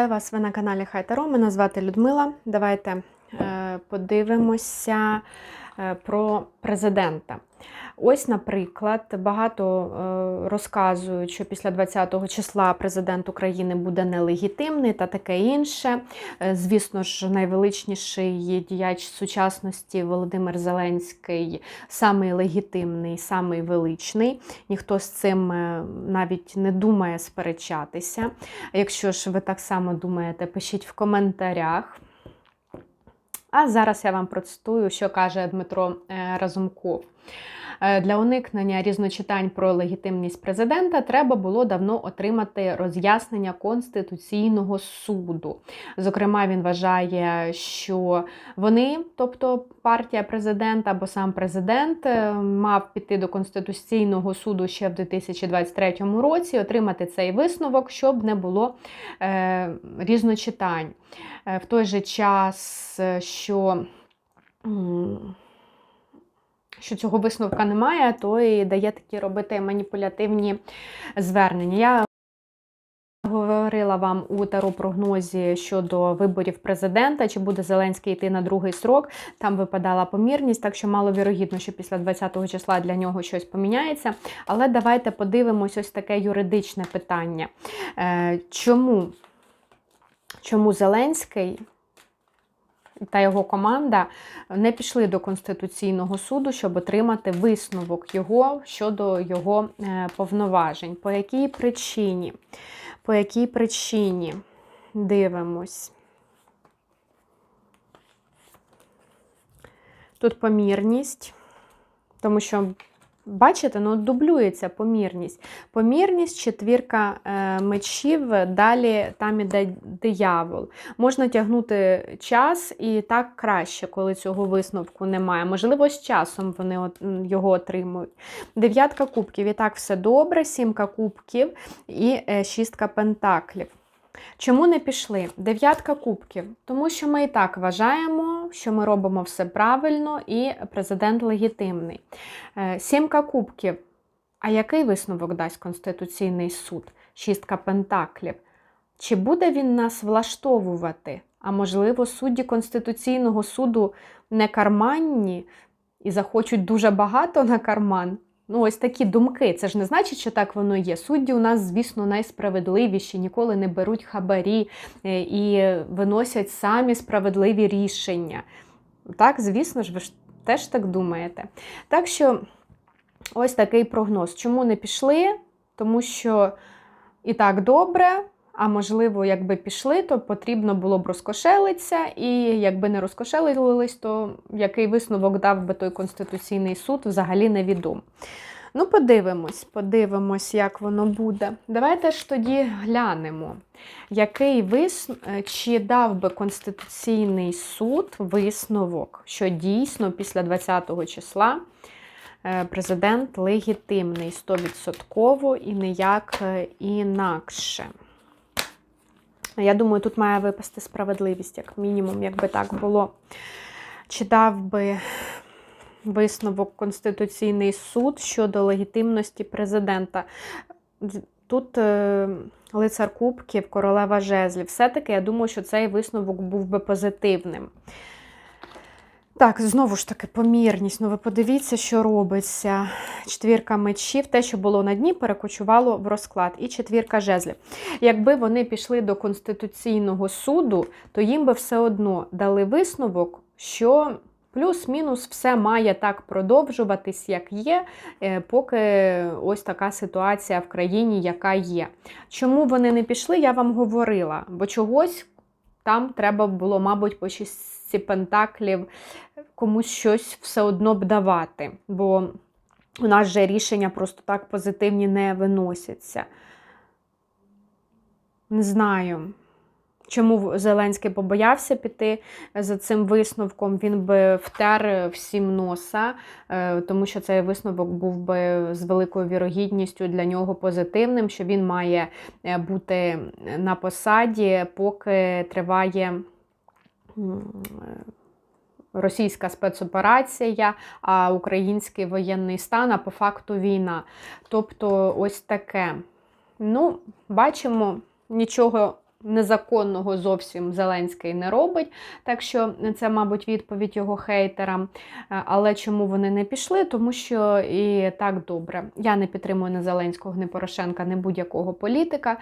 Вітаю вас! Ви на каналі Хайтаро. Мене звати Людмила. Давайте е, подивимося про президента. Ось, наприклад, багато е, розказують, що після 20-го числа президент України буде нелегітимний та таке інше. Е, Звісно ж, найвеличніший діяч сучасності Володимир Зеленський самий легітимний, самий величний. Ніхто з цим е, навіть не думає сперечатися. Якщо ж ви так само думаєте, пишіть в коментарях. А зараз я вам процитую, що каже Дмитро е, Разумков. Е, Для уникнення різночитань про легітимність президента треба було давно отримати роз'яснення Конституційного суду. Зокрема, він вважає, що вони, тобто партія президента або сам президент, е, мав піти до Конституційного суду ще в 2023 році, отримати цей висновок, щоб не було е, різночитань. Е, В той же час, що що цього висновка немає, то і дає такі робити маніпулятивні звернення. Я говорила вам у таро-прогнозі щодо виборів президента, чи буде Зеленський йти на другий срок. Там випадала помірність, так що маловірогідно, що після 20-го числа для нього щось поміняється. Але давайте подивимось ось таке юридичне питання. Е, Чому? Чому Зеленський та його команда не пішли до Конституційного суду, щоб отримати висновок його щодо його е, повноважень? По якій причині? По якій причині? Дивимось. Тут помірність, тому що Бачите, ну дублюється помірність. Помірність, четвірка е, мечів, далі там іде диявол. Можна тягнути час і так краще, коли цього висновку немає. Можливо, з часом вони от, його отримують. Дев'ятка кубків, і так все добре, сімка кубків і е, шістка пентаклів. Чому не пішли? Дев'ятка кубків. Тому що ми і так вважаємо, що ми робимо все правильно і президент легітимний. Е, Сімка кубків. А який висновок дасть Конституційний суд? Шістка пентаклів. Чи буде він нас влаштовувати? А можливо, судді Конституційного суду не карманні і захочуть дуже багато на карман? Ну, ось такі думки. Це ж не значить, що так воно є. Судді у нас, звісно, найсправедливіші, ніколи не беруть хабарі е, і виносять самі справедливі рішення. Так, звісно ж, ви ж теж так думаєте. Так що ось такий прогноз. Чому не пішли? Тому що і так добре. А можливо, якби пішли, то потрібно було б розкошелитися, і якби не розкошелились, то який висновок дав би той Конституційний суд, взагалі невідомо. Ну, подивимось, подивимось, як воно буде. Давайте ж тоді глянемо, який вис... чи дав би Конституційний суд висновок, що дійсно після 20-го числа е, президент легітимний 100% і ніяк е, інакше. Я думаю, тут має випасти справедливість, як мінімум, якби так було. Чи дав би висновок Конституційний суд щодо легітимності президента? Тут е, лицар Кубків, королева жезлів. Все-таки я думаю, що цей висновок був би позитивним. Так, знову ж таки, помірність. Ну, ви подивіться, що робиться. Четвірка мечів, те, що було на дні, перекочувало в розклад. І четвірка жезлів. Якби вони пішли до Конституційного суду, то їм би все одно дали висновок, що плюс-мінус все має так продовжуватись, як є, е, поки ось така ситуація в країні, яка є. Чому вони не пішли, я вам говорила, бо чогось там треба було, мабуть, по шістці пентаклів комусь щось все одно б давати. Бо у нас же рішення просто так позитивні не виносяться. Не знаю. Чому Зеленський побоявся піти за цим висновком? Він би втер всім носа, е, тому що цей висновок був би з великою вірогідністю для нього позитивним, що він має е, бути на посаді, поки триває російська спецоперація, а український воєнний стан, а по факту війна. Тобто, ось таке. Ну, бачимо, нічого незаконного зовсім Зеленський не робить. Так що це, мабуть, відповідь його хейтерам. Е, Але чому вони не пішли? Тому що і так добре. Я не підтримую не Зеленського, ні Порошенка, ні будь-якого політика,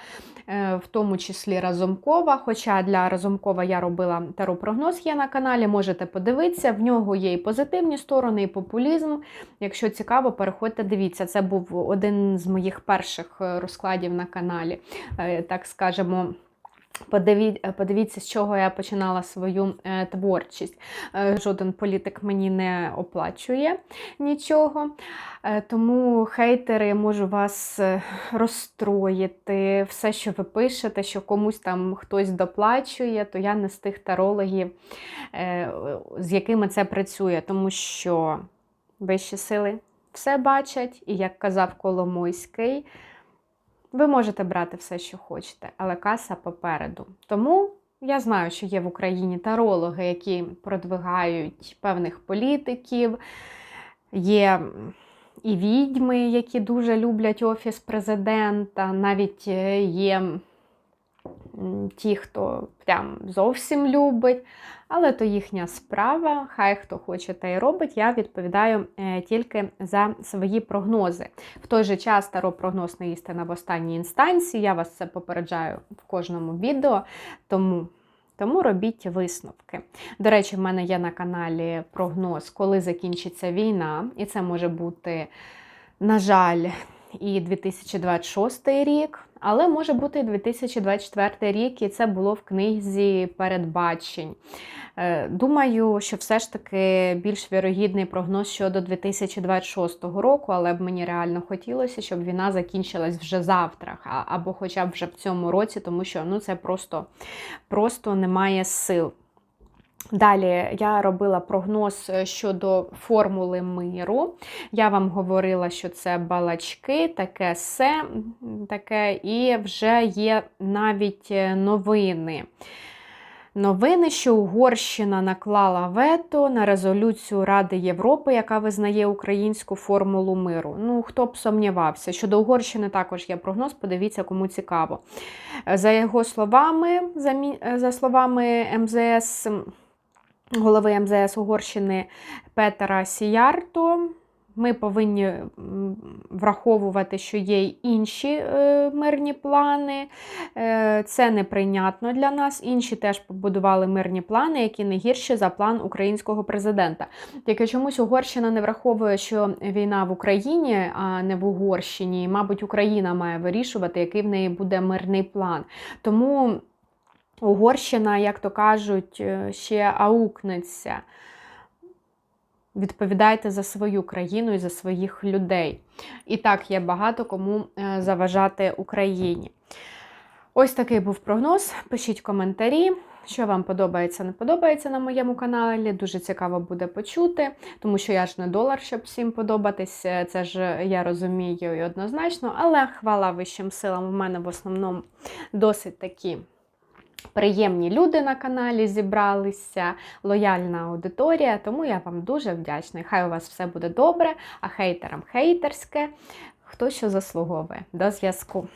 е, в тому числі Разумкова. Хоча для Разумкова я робила таропрогноз є на каналі, можете подивитися. В нього є і позитивні сторони, і популізм. Якщо цікаво, переходьте, дивіться. Це був один з моїх перших е, розкладів на каналі, так скажемо. Подиві- Подивіться, з чого я починала свою е, творчість. Е, жоден політик мені не оплачує нічого. Е, тому хейтери можу вас розстроїти. Все, що ви пишете, що комусь там хтось доплачує, то я не з тих тарологів, з якими це працює, тому що вищі сили все бачать, і як казав Коломойський. Ви можете брати все, що хочете, але каса попереду. Тому я знаю, що є в Україні тарологи, які продвигають певних політиків, є і відьми, які дуже люблять офіс президента, навіть е, є ті, хто прям зовсім любить. Але то їхня справа, хай хто хоче та й робить. Я відповідаю е, тільки за свої прогнози. В той же час таропрогноз не істина в останній інстанції. Я вас це попереджаю в кожному відео. Тому. Тому робіть висновки. До речі, в мене є на каналі прогноз, коли закінчиться війна, і це може бути, на жаль, і 2026 рік, але може бути 2024 рік, і це було в книзі передбачень. Е, Думаю, що все ж таки більш вірогідний прогноз щодо 2026 року, але б мені реально хотілося, щоб війна закінчилась вже завтра, або хоча б вже в цьому році, тому що ну, це просто, просто немає сил. Далі я робила прогноз е, щодо формули миру. Я вам говорила, що це балачки, таке все, таке, і вже є навіть е, новини. Новини, що Угорщина наклала вето на резолюцію Ради Європи, яка визнає українську формулу миру. Ну, хто б сумнівався. Щодо Угорщини також є прогноз, подивіться, кому цікаво. Е, За його словами, за, словами МЗС, голови МЗС Угорщини Петера Сіярто, ми повинні враховувати, що є й інші е, мирні плани. Е, Це неприйнятно для нас. Інші теж побудували мирні плани, які не гірші за план українського президента. Тільки чомусь Угорщина не враховує, що війна в Україні, а не в Угорщині. Мабуть, Україна має вирішувати, який в неї буде мирний план. Тому Угорщина, як то кажуть, е, ще аукнеться. Відповідайте за свою країну і за своїх людей. І так є багато кому е, заважати Україні. Ось такий був прогноз. Пишіть коментарі, що вам подобається, не подобається на моєму каналі. Дуже цікаво буде почути, тому що я ж не долар, щоб всім подобатись. Е, Це ж я розумію і однозначно, але хвала вищим силам. У мене в основному досить такі. Приємні люди на каналі зібралися, лояльна аудиторія, тому я вам дуже вдячна. Хай у вас все буде добре, а хейтерам хейтерське, хто що заслуговує. До зв'язку.